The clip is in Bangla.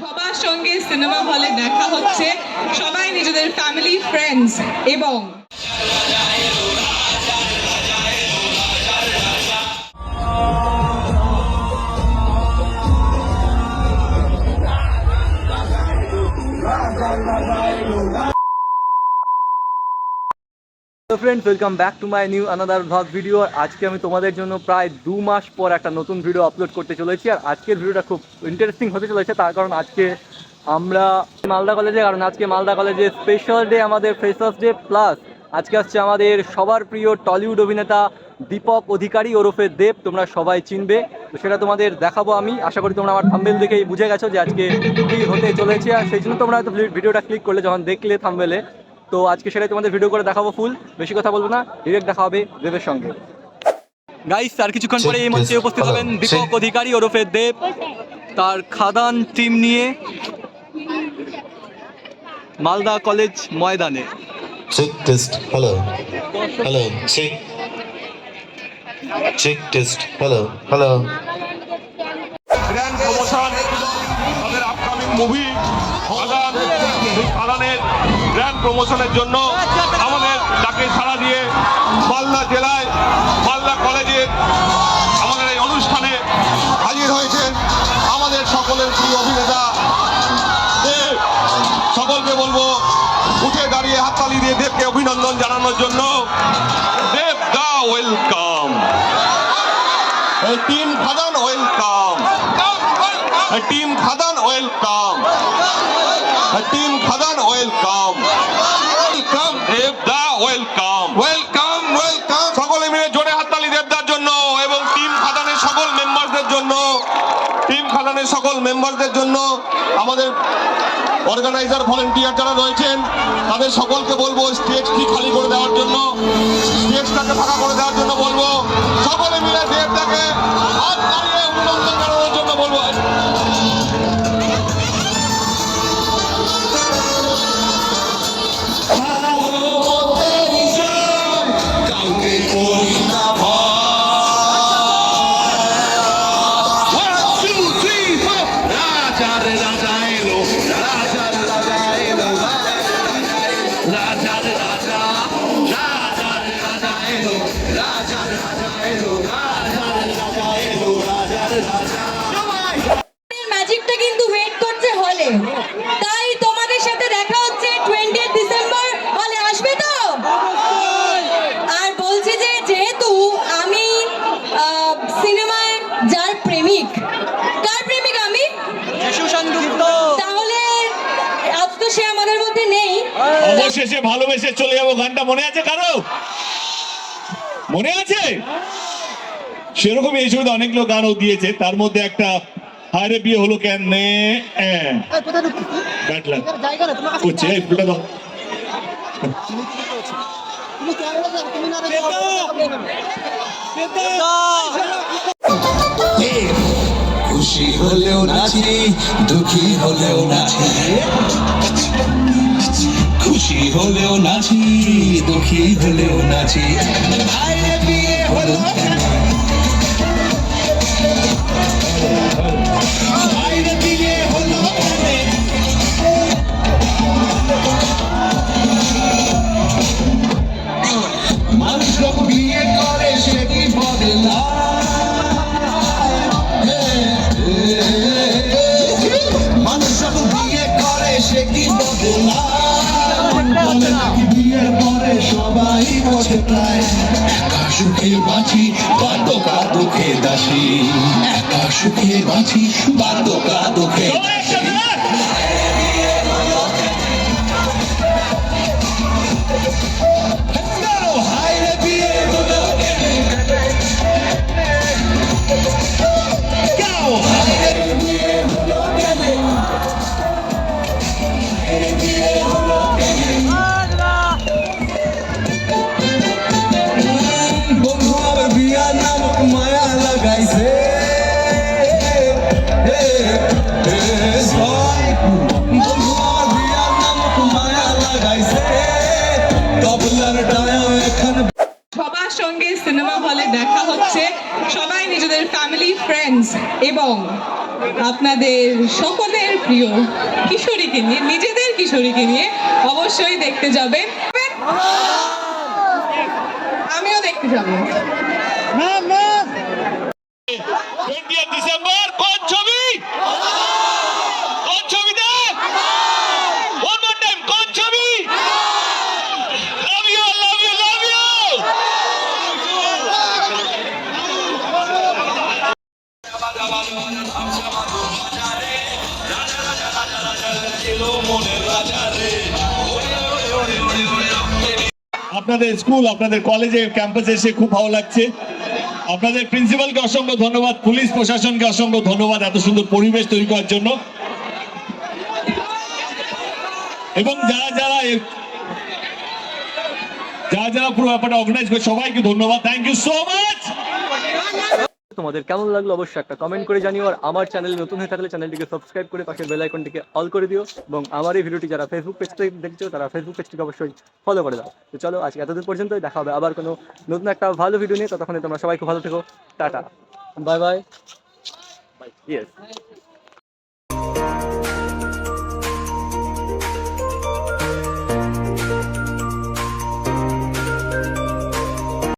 সবার সঙ্গে সিনেমা হলে দেখা হচ্ছে সবাই নিজেদের ফ্যামিলি ফ্রেন্ডস এবং তো friends welcome back to my new another vlog video আজকে আমি তোমাদের জন্য প্রায় দু মাস পর একটা নতুন ভিডিও আপলোড করতে চলেছি। আর আজকের ভিডিওটা খুব ইন্টারেস্টিং হতে চলেছে, তার কারণ আজকে আমরা মালদা কলেজে কারণ আজকে মালদা কলেজে স্পেশাল ডে আমাদের ফ্রেশার্স ডে প্লাস আজকে আসছে আমাদের সবার প্রিয় টলিউড অভিনেতা দীপক অধিকারী ওরফে দেব, তোমরা সবাই চিনবে। তো সেটা তোমাদের দেখাবো আমি। আশা করি তোমরা আমার থাম্বেল দেখেই বুঝে গেছো যে আজকে কী হতে চলেছে। আর সেই জন্য তোমরা হয়তো ভিডিওটা ক্লিক করলে, যখন দেখলে থাম্বেলে তো আজকে সেটাই তোমাদের ভিডিও করে দেখাবো ফুল বেশি কথা বলব না ডিরেক্ট দেখা হবে দেবের সঙ্গে গাইস আর কিছুক্ষণ পরে এই মঞ্চে উপস্থিত হবেন দীপক অধিকারী ওরফে দেব তার খাদান টিম নিয়ে মালদা কলেজ ময়দানে Check test. Hello. Hello. Check. Check test. Hello. Hello. Movie খাদানের grand প্রমোশনের জন্য আমাদের ডাকে সাড়া দিয়ে মালদা জেলায়, মালদা কলেজে আমাদের এই অনুষ্ঠানে হাজির হয়েছেন আমাদের সকলের প্রিয় অভিনেতা। সকলকে বলব, উঠে দাঁড়িয়ে হাততালি দিয়ে দেবকে অভিনন্দন জানানোর জন্য। Dev da welcome team Khadaan welcome team Khadaan welcome team Khadaan welcome welcome দেবদা ওয়েলকাম ওয়েলকাম ওয়েলকাম সকলে মিলে জোরে হাততালি দেবদার জন্য এবং টিম খাদানের সকল মেম্বারদের জন্য টিম খাদানের সকল মেম্বারদের জন্য আমাদের অর্গানাইজার ভলেন্টিয়ার যারা রয়েছেন তাদের সকলকে বলব স্টেজটি খালি করে দেওয়ার জন্য স্টেজটাকে ফাঁকা করে যার প্রেমিক। কার প্রেমিক আমি? তাহলে আজ তো সে আমাদের মধ্যে নেই। অবশেষে ভালোবেসে চলে যাব গানটা মনে আছে কারও? মনে আছে? সেরকম এই ছবিতে লোক গানও দিয়েছে। তার মধ্যে একটা হায়রে বিয়ে হলো কেন করছে এই ফুলটা দাও। খুশি হলেও নাচি দুঃখী হলেও নাচি। খুশি হলেও নাচি দুঃখী হলেও নাচি। হলো সুখে বাঁচি বাদকা দুঃখে দাসী। একা সুখে বাঁচি বাদকা দুঃখে দাসী। সবার সঙ্গে সিনেমা হলে দেখা হচ্ছে সবাই নিজেদের ফ্যামিলি ফ্রেন্ডস এবং আপনাদের সকলের প্রিয় কিশোরীকে নিয়ে, নিজেদের কিশোরীকে নিয়ে অবশ্যই দেখতে যাবেন। আমিও দেখতে যাব। আপনাদের স্কুল, আপনাদের কলেজে ক্যাম্পাসে এসে খুব ভালো লাগছে। আপনাদের প্রিন্সিপালকে অসংখ্য ধন্যবাদ, পুলিশ প্রশাসনকে অসংখ্য ধন্যবাদ এত সুন্দর পরিবেশ তৈরি করার জন্য। এবং যারা যারা যারা যারা পুরো ব্যাপারটা অর্গানাইজ করে, সবাইকে ধন্যবাদ। থ্যাংক ইউ সো মাচ তোমাদের কেমন লাগল অবশ্যই একটা কমেন্ট করে জানিও আর আমার চ্যানেল নতুন হয়ে থাকলে চ্যানেলটিকে সাবস্ক্রাইব করে পাশের বেল আইকনটিকে অল করে দিও এবং আমার এই ভিডিওটি যারা ফেসবুক পেজ থেকে দেখছ তারা ফেসবুক পেজটিকে অবশ্যই ফলো করে দাও। তো চলো আজকে এতদিন পর্যন্তই দেখা হবে আবার কোনো নতুন একটা ভালো ভিডিও নিয়ে ততক্ষণে তোমরা সবাই খুব ভালো থেকো টাটা। Bye bye yes